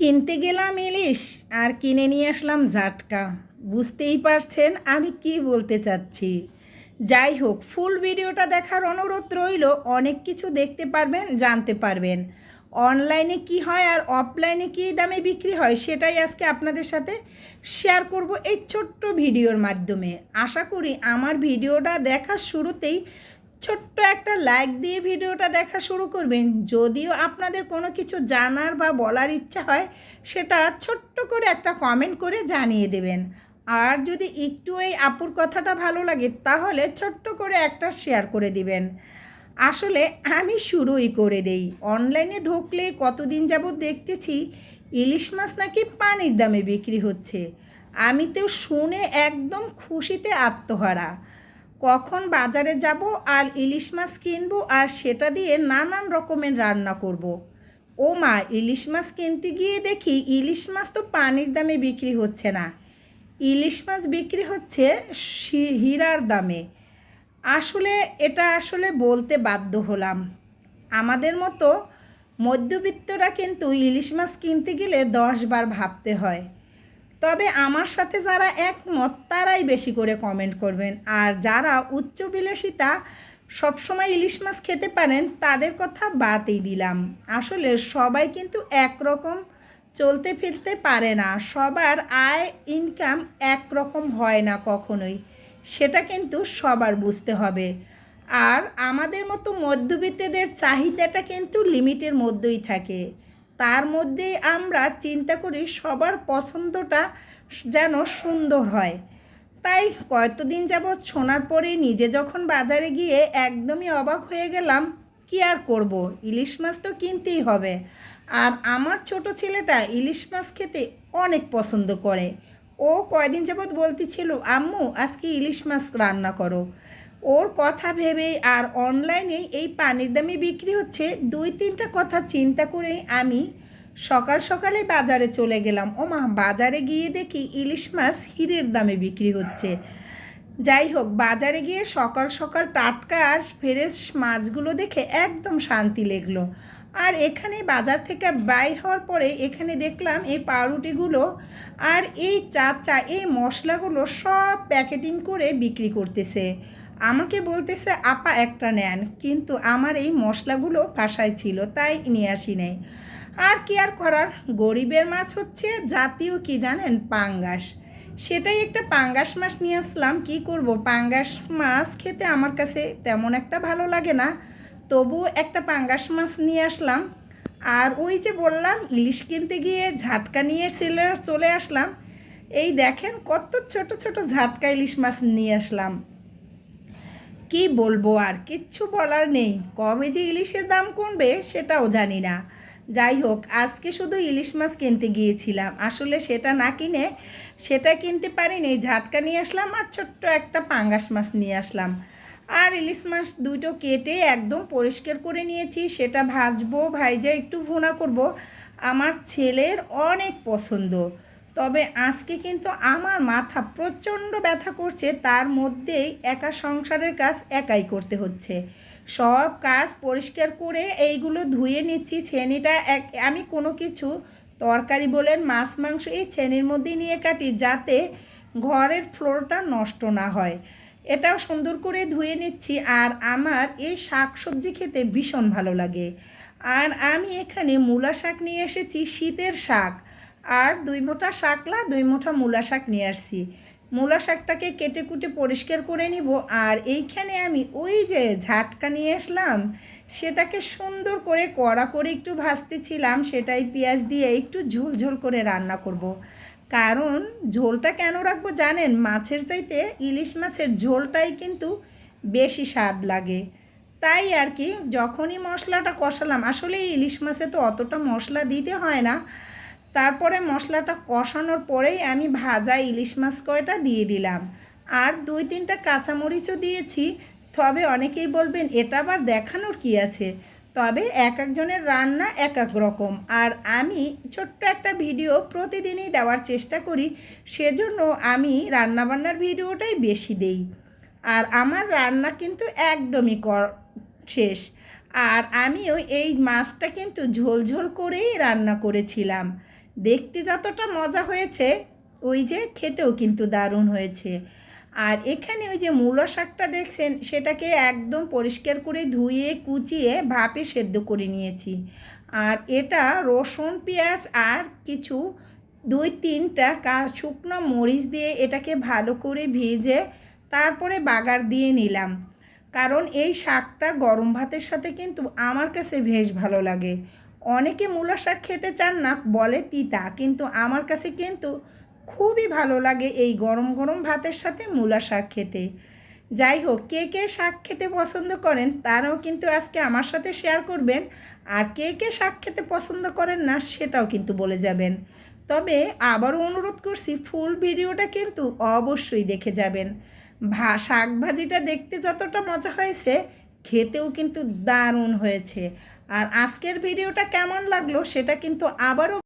কিনতে গেলাম ইলিশ আর কিনে নিয়ে আসলাম ঝাটকা বুঝতেই পারছেন আমি কি বলতে চাচ্ছি। যাই হোক, ফুল ভিডিওটা দেখার অনুরোধ রইল, অনেক কিছু দেখতে পারবেন, জানতে পারবেন। অনলাইনে কি হয় আর অফলাইনে কী দামে বিক্রি হয় সেটাই আজকে আপনাদের সাথে শেয়ার করব এই ছোট্ট ভিডিওর মাধ্যমে। আশা করি আমার ভিডিওটা দেখার শুরুতেই ছোট্ট একটা লাইক দিয়ে ভিডিওটা দেখা শুরু করবেন। যদিও আপনাদের কোনো কিছু জানার বা বলার ইচ্ছা হয়, সেটা ছোট্ট করে একটা কমেন্ট করে জানিয়ে দেবেন। আর যদি একটু এই আপুর কথাটা ভালো লাগে, তাহলে ছোট্ট করে একটা শেয়ার করে দিবেন। আসলে আমি শুরুই করে দেই। অনলাইনে ঢুকলে কতদিন যাবৎ দেখতেছি, ইলিশ মাছ নাকি পানির দামে বিক্রি হচ্ছে। আমি তো শুনে একদম খুশিতে আত্মহারা। কখন বাজারে যাব আর ইলিশ মাছ কিনবো আর সেটা দিয়ে নানান রকমের রান্না করব। ও মা, ইলিশ মাছ কিনতে গিয়ে দেখি ইলিশ মাছ তো পানির দামে বিক্রি হচ্ছে না। ইলিশ মাছ বিক্রি হচ্ছে হীরার দামে। আসলে, এটা আসলে বলতে বাধ্য হলাম। আমাদের মতো মধ্যবিত্তরা কিন্তু ইলিশ মাছ কিনতে গেলে দশ বার ভাবতে হয়। তবে আমার সাথে যারা একমত, তারাই বেশি করে কমেন্ট করবেন। আর যারা উচ্চ বিলাসিতা, সবসময় ইলিশ মাছ খেতে পারেন, তাদের কথা বাদই দিলাম। আসলে সবাই কিন্তু একরকম চলতে ফিরতে পারে না। সবার আয় ইনকাম একরকম হয় না কখনোই। সেটা কিন্তু সবার বুঝতে হবে। আর আমাদের মতো মধ্যবিত্তদের চাহিদাটা কিন্তু লিমিটের মধ্যেই থাকে। তার মধ্যে আমরা চিন্তা করি সবার পছন্দটা যেন সুন্দর হয়। তাই কতদিন যাবৎ শোনার পরে নিজে যখন বাজারে গিয়ে একদমই অবাক হয়ে গেলাম, কি আর করব? ইলিশ মাছ তো কিনতেই হবে। আর আমার ছোট ছেলেটা ইলিশ মাছ খেতে অনেক পছন্দ করে। ও কয়দিন যাবৎ বলতেছিল, আম্মু, আজকে ইলিশ মাছ রান্না করো। ওর কথা ভেবে আর অনলাইনে এই পানির দামে বিক্রি হচ্ছে। দুই, তিনটা কথা চিন্তা করে আমি সকাল সকালে বাজারে চলে গেলাম। ও মা বাজারে গিয়ে দেখি ইলিশ মাছ হিরের দামে বিক্রি হচ্ছে। যাই হোক, বাজারে গিয়ে সকাল সকাল টাটকা আর ফ্রেশ মাছগুলো দেখে একদম শান্তি লেগলো। আর এখানে বাজার থেকে বাইর হওয়ার পরে এখানে দেখলাম এই পাউরুটিগুলো আর এই চা চা, এই মশলাগুলো সব প্যাকেটিং করে বিক্রি করতেছে। আমাকে বলতেছে, আপা, একটা নেন। কিন্তু আমার এই মশলাগুলো বাসায় ছিল, তাই নিয়ে আসি নাই। আর কি আর করার? গরিবের মাছ হচ্ছে জাতীয় কি জানেন? পাঙ্গাস। সেটাই একটা পাঙ্গাস মাছ নিয়ে আসলাম, কি করব? পাঙ্গাস মাছ খেতে আমার কাছে তেমন একটা ভালো লাগে না। তবু একটা পাঙ্গাস মাছ নিয়ে আসলাম। আর ওই যে বললাম, ইলিশ কিনতে গিয়ে ঝাটকা নিয়ে ছেলে চলে আসলাম। এই দেখেন কত ছোট ছোট ঝাটকা ইলিশ মাছ নিয়ে আসলাম। কি বলব আর কিচ্ছু বলার নেই। কবে যে ইলিশের দাম কমবে সেটাও জানি না। যাই হোক, আজকে শুধু ইলিশ মাছ কিনতে গিয়েছিলাম। আসলে সেটা না কিনে সেটা কিনতে পারিনি, ঝাটকা নিয়ে আসলাম আর ছোট্ট একটা পাঙ্গাস মাছ নিয়ে আসলাম। আর ইলিশ মাছ দুটো কেটে একদম পরিষ্কার করে নিয়েছি, সেটা ভাজবো, ভাইজা একটু ভুনা করব। আমার ছেলের অনেক পছন্দ। তবে আজকে কিন্তু আমার মাথা প্রচণ্ড ব্যথা করছে, তার মধ্যেই একা সংসারের কাজ একাই করতে হচ্ছে। সব কাজ পরিষ্কার করে এইগুলো ধুয়ে নিচ্ছি, ছেনিটা এক, আমি কোনো কিছু তরকারি বলেন, মাছ, মাংস এই ছেনির মধ্যেই নিয়ে কাটি যাতে ঘরের ফ্লোরটা নষ্ট না হয়। এটাও সুন্দর করে ধুয়ে নিচ্ছি আর আমার এই শাক সবজি খেতে ভীষণ ভালো লাগে। আর আমি এখানে মূলা শাক নিয়ে এসেছি, শীতের শাক। আর দুই মোটা শাকলা দুই মোটা মূলা শাক নিয়ে আসছি। মূলা শাকটাকে কেটে কুটে পরিষ্কার করে নিব, আর এইখানে আমি ওই যে ঝাটকা নিয়ে আসলাম, সেটাকে সুন্দর করে কড়া করে একটু ভাজতেছিলাম, সেটাই পেঁয়াজ দিয়ে একটু ঝোল ঝোল করে রান্না করব। কারণ ঝোলটা কেন রাখব জানেন? মাছের চাইতে ইলিশ মাছের ঝোলটাই কিন্তু বেশি স্বাদ লাগে। তাই আর কি, যখনই মশলাটা কষালাম, আসলে ইলিশ মাছে তো অতটা মশলা দিতে হয় না তারপরে মশলাটা কষানোর পরেই আমি ভাজা ইলিশ মাছ কয়টা দিয়ে দিলাম। আর দুই তিনটা কাঁচামরিচও দিয়েছি। তবে অনেকেই বলবেন, এটা আবার দেখানোর কি আছে? তবে এক একজনের রান্না এক এক রকম। আর আমি ছোট্ট একটা ভিডিও প্রতিদিনই দেওয়ার চেষ্টা করি, সেজন্য আমি রান্নাবান্নার ভিডিওটাই বেশি দেই। আর আমার রান্না কিন্তু একদমই কর, শেষ। আর আমিও এই মাছটা কিন্তু ঝোল ঝোল করেই রান্না করেছিলাম। দেখতে যতটা মজা হয়েছে, ওই যে খেতেও কিন্তু দারুণ হয়েছে। আর এখানে ওই যে মূলো শাকটা দেখছেন, সেটাকে একদম পরিষ্কার করে ধুয়ে, কুচিয়ে, ভাপে সেদ্ধ করে নিয়েছি। আর এটা রসুন, পেঁয়াজ আর কিছু, দুই তিনটা কা, শুকনো মরিচ দিয়ে এটাকে ভালো করে ভেজে তারপরে বাগার দিয়ে নিলাম। কারণ এই শাকটা গরম ভাতের সাথে কিন্তু আমার কাছে বেশ ভালো লাগে। অনেকে মূলা শাক খেতে চান না, বলে তিতা। কিন্তু আমার কাছে কিন্তু খুবই ভালো লাগে এই গরম গরম ভাতের সাথে মূলা শাক খেতে। যাই হোক, কে কে শাক খেতে পছন্দ করেন তারাও কিন্তু আজকে আমার সাথে শেয়ার করবেন। আর কে কে শাক খেতে পছন্দ করেন না সেটাও কিন্তু বলে যাবেন। তবে আবারও অনুরোধ করছি, ফুল ভিডিওটা কিন্তু অবশ্যই দেখে যাবেন। ভা, শাক ভাজিটা দেখতে যতটা মজা হয়েছে, খেতেও কিন্তু দারুণ হয়েছে। আর আজকের ভিডিওটা কেমন লাগল সেটা কিন্তু আবারও